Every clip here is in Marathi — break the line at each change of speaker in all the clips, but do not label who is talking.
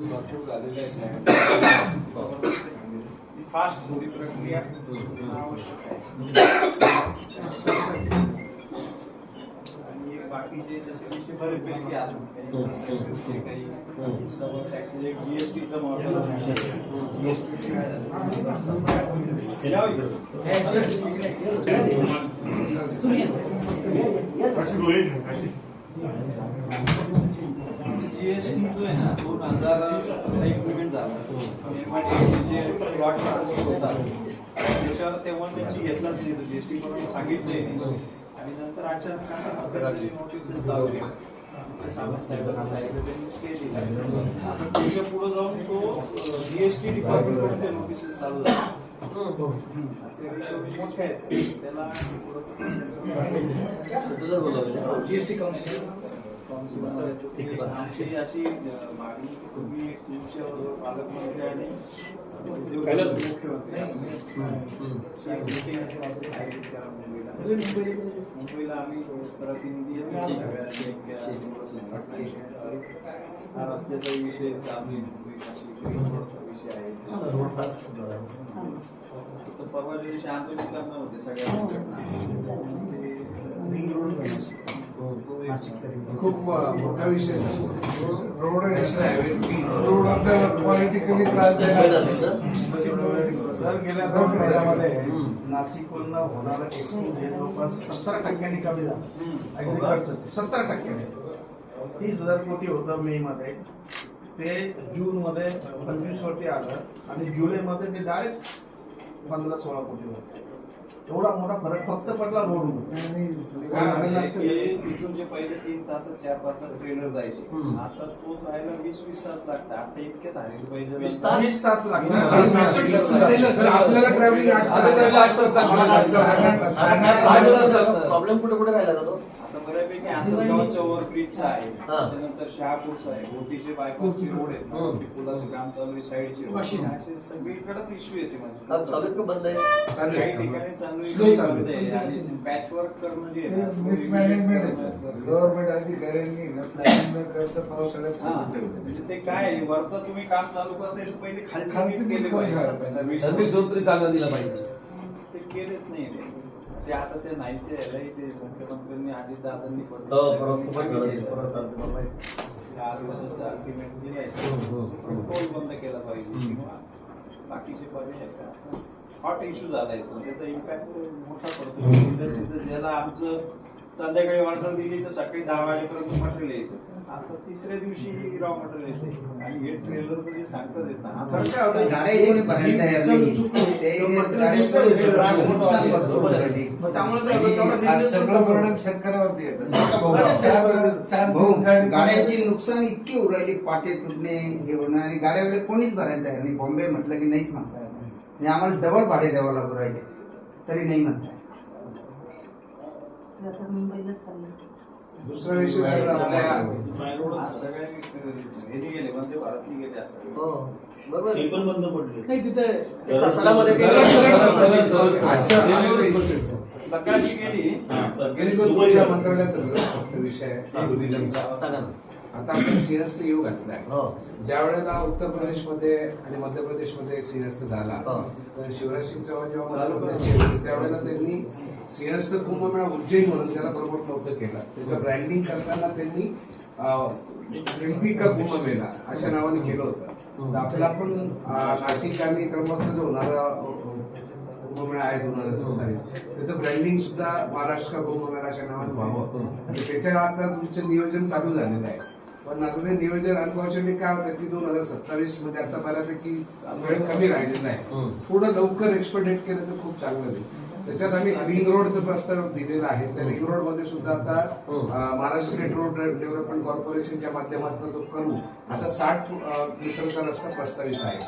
भरपूर झालेले आहेत. फास्ट थोडी प्रक्रिया आवश्यक आहे. आणि बाकीचे जसे विषय बरेचपैकी अजून काही एक जीएसटीचा महत्त्वाचा विषय जीएसटी काय झालं? या इकडं. जीएसटी जो आहे ना दोन हजार इम्प्लिमेंट झाला म्हणजे प्लॉट होता. त्याच्यावर तेव्हा त्यांची घेतलाच नाही तो जीएसटी करून सांगितलंय. आणि नंतर अचानक आता नोटीसेस चालू त्याच्या पुढे जाऊन तो जीएसटी डिपार्टमेंट ते नोटीसेस चालू झाले ते मोठे आहेत त्याला पुढं
जीएसटी काउन्सिल
आमची अशी अ, मागणी की तुम्ही तुमच्या बरोबर पालकमंत्री आणि उद्योग
पहिलं-
मुख्यमंत्री अशी एक meeting आयोजित करा मुंबईला. मुंबईला आम्ही प्रतिनिधी येतो सगळ्यांचे एक, अ, हा रस्त्याचा विषय चालू आहे मुंबई नाशिक विषय आहे. तर परवा दिवशी आंदोलन करणार होते सगळ्या ते रिंग रोड
खूप मोठा विषय. रोड रोड आपल्याला पॉलिटिकली त्रास द्यायला
सर गेल्या दोन वर्षामध्ये नाशिकवरनं होणारं एक्सपोज हे जवळपास सत्तर टक्क्यांनी कमी झालं. ऍग्रिकल्चर सत्तर टक्क्यांनी. तीस हजार कोटी होतं मे मध्ये ते जून मध्ये पंचवीस वरती आलं आणि जुलै मध्ये ते डायरेक्ट पंधरा सोळा कोटी होतं. एवढा मोठा फरक फक्त पडला रोड इथून जे पहिले तीन तास चार तासात ट्रेनर जायचे. आता तो जायला वीस वीस तास लागतात. आता इतक्यात आले पाहिजे वीस तास?
सर, आपल्याला ट्रॅव्हलिंग
प्रॉब्लेम कुठे कुठे राहिला तो
आता बऱ्यापैकी आहे
हा.
त्यानंतर शहापूरचा आहे गोटीचे बायपासचे रोड आहेत
हम्म.
पुलाचं काम चालू आहे साईडचे. असे सगळीकडेच इश्यू येते म्हणजे
चालू का बंद आहे
काही ठिकाणी चालू आहे,
Slow
काही
चालू आहे.
बंद आहे. आणि पॅच वर्क करणं जे आहे ना,
मिसमॅनेजमेंट आहे सर गव्हर्नमेंट अधिकाऱ्यांनी ना प्लॅनिंग न करता पावसाळ्यात
हा.
ठेवलं.
म्हणजे ते काय आहे, वरचं तुम्ही काम चालू करता याच्या पहिले खालची
खालची
नीट
नीट
केले
करून
पाहिजे.
पाहिजे.
सर्व्हिस
तरी चांगला दिला पाहिजे
ते केलेच नाही ते ते आता ते नाहीचे यालाही ते मुख्यमंत्र्यांनी आधी दादांनी
हो. खूपच गरज आहे.
चार अग्रीमेंट दिलाय
हम्म, हम्म, हम्म.
टोल बंद केला पाहिजे
हम्म.
किंवा बाकीचे पर्याय हॉट इश्यू झालाय तो त्याचा इम्पॅक्ट मोठा पडतो इंडस्ट्रीचं ज्याला आमचं संध्याकाळी ऑर्डर दिली तर सकाळी दहा वाजेपर्यंत मटेरियल यायचं. आता तिसऱ्या दिवशी रॉ मटेरियल येते. आणि हे ट्रेलरचं जे सांगतात येत.
सगळं
शेतकऱ्यावरती येतं.
गाड्याची नुकसान इतकी उरायली पाटे तुटणे हे होणं आणि गाड्यावाले कोणीच भरायला तयार नाही. बॉम्बे म्हटलं की नाहीच म्हणताय आणि आम्हाला डबल भाडे द्यावं लागू राहिले. तरी नाही म्हणताय
आता मुंबईलाच चाललं
दुसरा विषय
हो बरोबर.
पण बंद पडले.
नाही तिथे.
सकाळची गेली
मंत्रालयात सगळं विषय आहे. टुरिझमचा आता आपण सिंहस्थ येऊ घातलाय
हो.
ज्या वेळेला उत्तर प्रदेशमध्ये आणि मध्य प्रदेशमध्ये सिंहस्थ झाला
हा.
तर शिवराज सिंग चौहान जेव्हा त्यावेळेला त्यांनी सिंहस्थ कुंभमेळा उज्जैन म्हणून त्याला प्रमोट नव्हतं केलं. त्याचं ब्रँडिंग करताना त्यांनी का कुंभमेळा अशा नावाने केलं होतं. तर आपल्याला पण नाशिक आणि त्र्यंबकचा जो होणारा कुंभमेळा आहे दोन हजार सत्तावीस त्याचं ब्रँडिंग सुद्धा महाराष्ट्र का कुंभमेळा अशा नावाने व्हावं. आणि त्याच्या आता तुमचं नियोजन चालू झालेलं आहे. पण ते नियोजन अनफॉर्च्युनेटली काय होतं की दोन हजार सत्तावीसमध्ये आता बऱ्यापैकी वेळ कमी राहिलेला आहे. थोडं लवकर एक्सपेक्टेड केलं तर खूप चांगलं होईल त्याच्यात आम्ही रिंग रोडचा प्रस्ताव दिलेला आहे. त्या रिंग रोडमध्ये सुद्धा आता. अं, महाराष्ट्र स्टेट रोड डेव्हलपमेंट कॉर्पोरेशनच्या माध्यमातून तो करू असा साठ मीटरचा रस्ता प्रस्तावित आहे.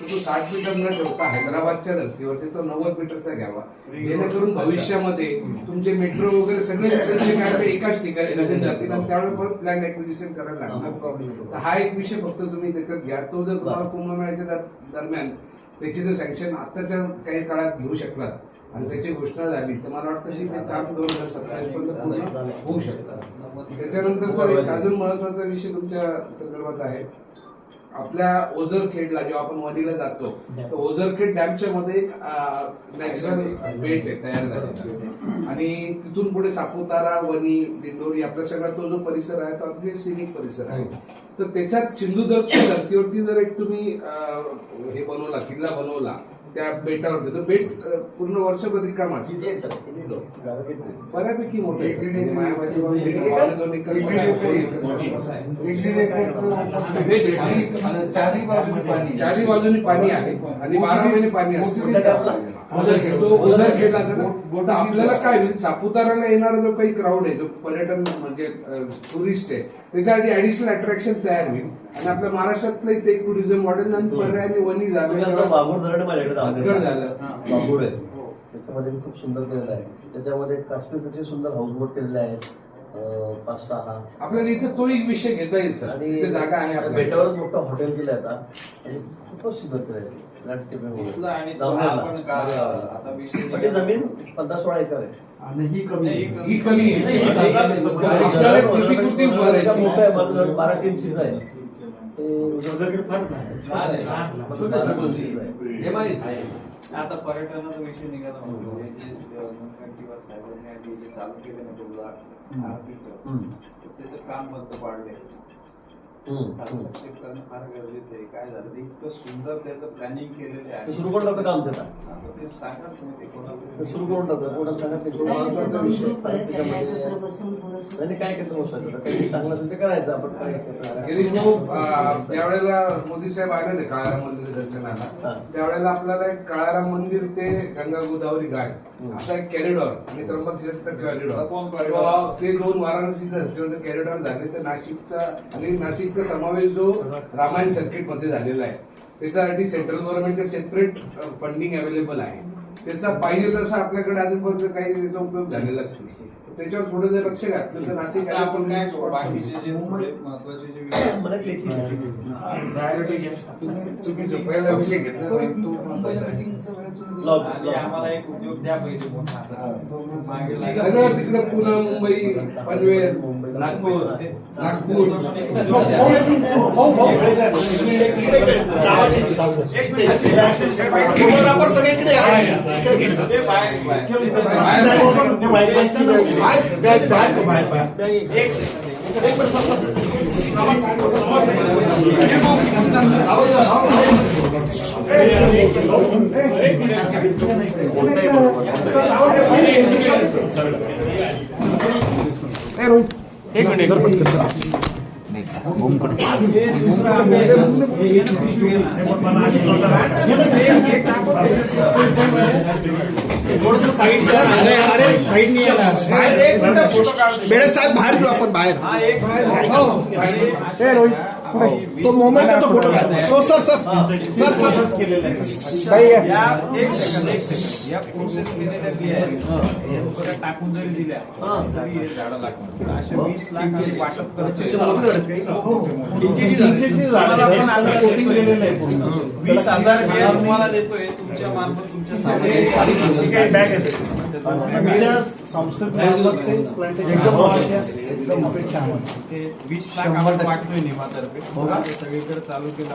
तर तो साठ मीटर न ठेवता हैदराबादच्या धर्तीवरती तो नव्वद मीटरचा घ्यावा. जेणेकरून भविष्यामध्ये तुमचे मेट्रो वगैरे सगळे सगळे काय एकाच ठिकाणी भेटून जातील आणि त्यावेळेस परत प्लॅन ऍक्विजिशन करायला लागणार. तर हा एक विषय फक्त तुम्ही त्याच्यात घ्या. तो जर तुम्हाला कुंभमेळ्याच्या दर- दरम्यान त्याची जर सँक्शन आताच्या काही काळात घेऊ शकलात आणि त्याची घोषणा झाली. तर मला वाटतं की ते काम दोन हजार सत्तावीस पर्यंत पूर्ण होऊ शकतात त्याच्यानंतर सर एक अजून महत्त्वाचा विषय तुमच्या संदर्भात आहे. आपल्या ओझरखेडला जेव्हा आपण वणीला जातो तर ओझरखेड डॅमच्या मध्ये एक नॅचरल बेट आहे तयार झालेला. आणि तिथून पुढे सापुतारा वणी दिंडोरी आपल्या सगळा तो जो परिसर आहे तो आपले सिनिक परिसर आहे. तर त्याच्यात सिंधुदुर्गच्या धर्तीवरती जर एक तुम्ही हे बनवला किल्ला बनवला त्या बेटावरती तर बेट पूर्ण वर्षभर रिकाम? बऱ्यापैकी मोठे. म्हणजे
आणि चारही बाजूने पाणी
आहे. आणि बारा महिने पाणी असतं. तो. तर आपल्याला काय होईल? सापुताराला येणारा जो काही क्राऊड आहे जो पर्यटन म्हणजे टुरिस्ट आहे त्याच्यासाठी ऍडिशनल अट्रॅक्शन तयार होईल. आणि आपल्या महाराष्ट्रातलं इथे टुरिझम मॉडेल आणि
तुम्ही आता
झालं.
बाबूर.
झालं.
आहे त्याच्यामध्ये मी खूप सुंदर केलेलं आहे. त्याच्यामध्ये काश्मीरचे सुंदर हाऊसबोट केलेले आहेत पाच सहा
आपल्याला इथे तो एक विषय घेता येईल सर.
आणि
जागा आहे
बेटावर मोठं हॉटेल केलं आता. आणि खूपच सुंदर केलं आहे
आणि तो
जाऊन
आपण
या
का-
ना.
आता विषय
पण ती जमीन पंधरा सोळा एकर आहे.
नाही,
ही कमी
ही आहे, धरण बारा टीमचीच आहे. ते
लहान आहे, आता पर्यटनाचा विषय निघाला म्हणतो हे जे गणपतीवर साहेबांनी आधी जे चालू केलं ना
हम्म.
तर त्याचं काम बंद पाडले फार गरजेचं आहे काय झालं ते इतकं सुंदर त्याचं प्लॅनिंग केलेलं
ते
आहे
सुरू करून टाकतं काम त्याचा
आता ते सांगा तुम्ही ते कोणाला
ते सुरू करून टाकतं कोणाला सांगत नाही.
महत्त्वाचा विषय.
त्याच्यामध्ये- आणि काय काही चांगलं असेल ते करायचं आपण काय करायचं.
गिरीश भाऊ अं, ज्यावेळेला मोदी साहेब आले होते काळाराम मंदिर दर्शनाला. त्यावेळेला आपल्याला एक काळाराम मंदिर ते गंगा गोदावरी घाट असा एक कॅरिडॉर आणि त्र्यंबक कॅरिडॉर? ते दोन वाराणसी कॅरिडॉर झाले. तर नाशिकचा आणि नाशिकचा समावेश जो रामायण सर्किटमध्ये झालेला आहे त्याच्यासाठी सेंट्रल गव्हर्नमेंटचे सेपरेट फंडिंग अवेलेबल आहे. त्याचा पाहिजे तसं आपल्याकडे अजूनपर्यंत काही त्याचा उपयोग झालेलाच नाही. त्याच्यावर थोडं जर लक्ष घातलं तर नाशिक
आपण काय बाकीचे जे महत्त्वाचे जे
तुम्ही जो पहिला विषय घेतला
आम्हाला एक उद्योग द्या पहिले मोठा.
सगळं तिकडे पुणे मुंबई पनवेल नागपूर नागपूर.
बाहेर. एक मिनिट. एक
बेडे साहेब बाहेर घेऊ आपण बाहेर.
हा एक
तो मोमेंट तो फोटो तो सर सर. Sir sir.
या. एक सेकंद एक सेकंद या प्रोसेस केलेल्या बिया आहेत. या दुसऱ्या टाकून जरी दिल्या तरी हे झाडं लागतात. अशा वीस लाख वाटप पूर्ण. वीस हजार बिया तुम्हाला देतोय. तुमच्या मार्फत तुमच्या
आमच्या संस्थेत
ते वीस लाख आपण वाटतोय निमातर्फे ते सगळीकडे चालू केलं.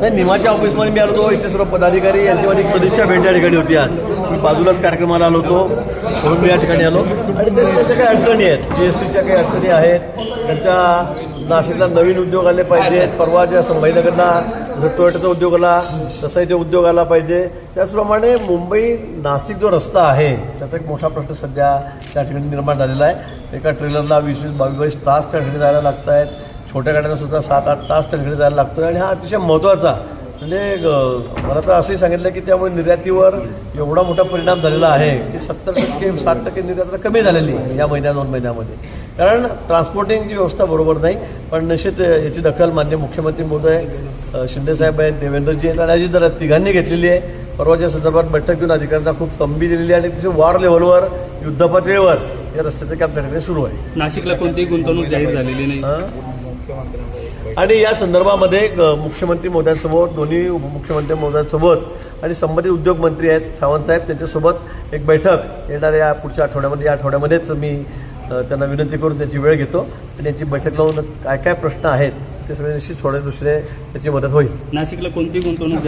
नाही निमाच्या ऑफिसमध्ये मी आलो होतो. इथे सर्व पदाधिकारी यांच्यामध्ये एक सदस्य भेट या ठिकाणी होती आज. मी बाजूलाच कार्यक्रमाला आलो होतो. म्हणून मी या ठिकाणी आलो. आणि ते- त्यांच्या काही अडचणी आहेत. जीएसटीच्या काही अडचणी आहेत. त्यांच्या नाशिकला नवीन उद्योग आले पाहिजेत परवा ज्या संभाजीनगरला जसं टोयोटाचा उद्योग आला तसा इथे उद्योग आला पाहिजे. त्याचप्रमाणे मुंबई नाशिक जो रस्ता आहे त्याचा एक मोठा प्रश्न सध्या त्या ठिकाणी निर्माण झालेला आहे. एका ट्रेलरला वीस वीस बावीस बावीस तास त्या ठिकाणी जायला लागत आहेत छोट्या गाड्यांना सुद्धा सात आठ तास त्यांच्याकडे जायला लागतो आणि हा अतिशय महत्त्वाचा म्हणजे मला तर असंही सांगितलं की त्यामुळे निर्यातीवर एवढा मोठा परिणाम झालेला आहे की सत्तर टक्के साठ टक्के निर्यात कमी झालेली आहे या महिन्या दोन महिन्यामध्ये. कारण ट्रान्सपोर्टिंगची व्यवस्था बरोबर नाही पण निश्चित याची दखल मान्य मुख्यमंत्री महोदय अं, शिंदेसाहेब आहेत देवेंद्रजी आहेत आणि अजितदादा तिघांनी घेतलेली आहे. परवाच्या संदर्भात बैठक घेऊन अधिकाऱ्यांना खूप तंबी दिलेली आहे आणि तिथे वार लेव्हलवर युद्धपातळीवर या रस्त्याचे काम त्या ठिकाणी सुरू आहे.
नाशिकला कोणतीही गुंतवणूक जाहीर झालेली नाही?
आणि या संदर्भामध्ये मुख्यमंत्री मोदयांसोबत दोन्ही उपमुख्यमंत्री मोद्यांसोबत आणि संबंधित उद्योग मंत्री आहेत सावंत साहेब त्यांच्यासोबत एक बैठक येणाऱ्या पुढच्या आठवड्यामध्ये या आठवड्यामध्येच मी त्यांना विनंती करून त्याची वेळ घेतो आणि याची बैठक लावून काय काय प्रश्न आहेत ते सगळे निश्चित सोडवण्याच्या दुसरे त्याची मदत होईल.
नाशिकला कोणती गुंतवणूक